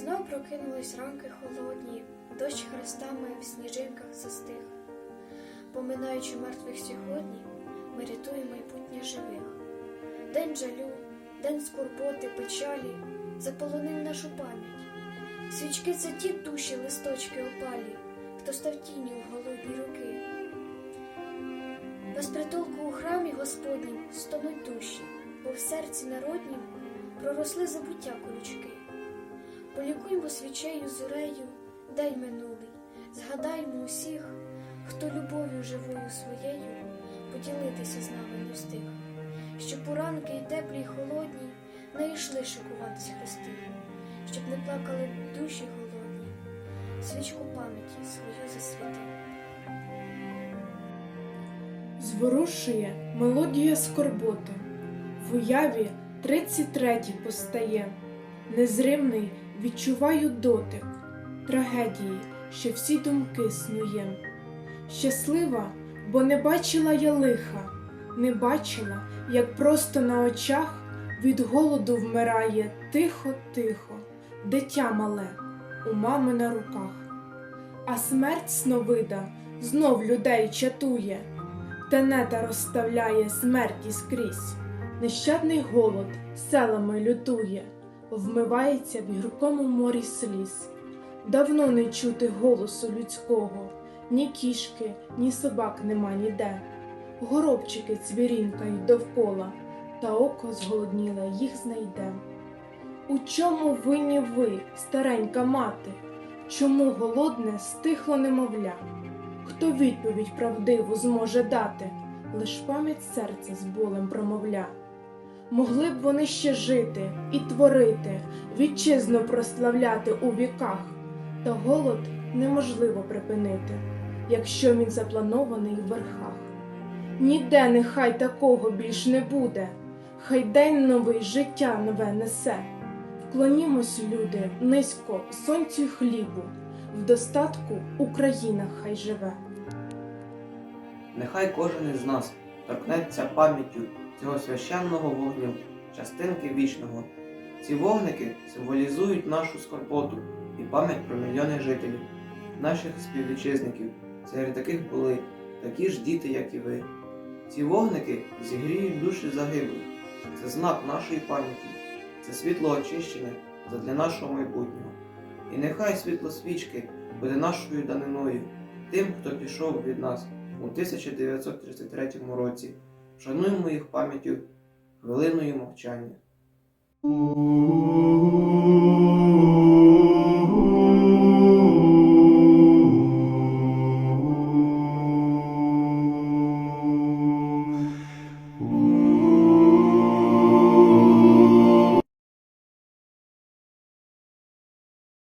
Прокинулись ранки холодні, дощ хрестами в сніжинках застиг. Поминаючи мертвих сьогодні, ми рятуємо майбутнє живих. День жалю, день скорботи, печалі заполонив нашу пам'ять. Свічки це ті душі, листочки опалі, хто став тінню в голодні роки. Без притулку у храмі Господнім стонуть душі, бо в серці народнім проросли забуття колючки. Полікуймо свічею зорею день минулий, згадаймо усіх, хто любов'ю живою своєю поділитися з нами не встиг, щоб у й теплі й холодні не йшли шикуватись хрести, щоб не плакали душі голодні, свічку пам'яті свою засвіти. Зворушує мелодія скорботи, в уяві тридцять третій постає, незримний відчуваю дотик трагедії, що всі думки снує. Щаслива, бо не бачила я лиха, не бачила, як просто на очах від голоду вмирає тихо-тихо, дитя мале у мами на руках. А смерть сновида знов людей чатує. Тенета розставляє смерті скрізь. Нещадний голод селами лютує, вмивається в гіркому морі сліз. Давно не чути голосу людського, ні кішки, ні собак нема ніде. Горобчики цвірінкають довкола, та око зголодніле їх знайде. У чому винні ви, старенька мати? Чому голодне стихло немовля? Хто відповідь правдиву зможе дати, лиш пам'ять серця з болем промовля. Могли б вони ще жити і творити, вітчизну прославляти у віках, та голод неможливо припинити, якщо він запланований в верхах. Ніде нехай такого більш не буде, хай день новий життя нове несе. Вклонімось, люди, низько сонцю й хлібу, в достатку Україна хай живе. Нехай кожен із нас торкнеться пам'яттю цього священного вогню, частинки вічного. Ці вогники символізують нашу скорботу і пам'ять про мільйони жителів, наших співвітчизників. Серед таких були такі ж діти, як і ви. Ці вогники зігріють душі загиблих. Це знак нашої пам'яті, це світло очищення задля нашого майбутнього. І нехай світло свічки буде нашою даниною, тим, хто пішов від нас у 1933 році. Шануємо їх пам'яттю хвилиною мовчання. Ooh.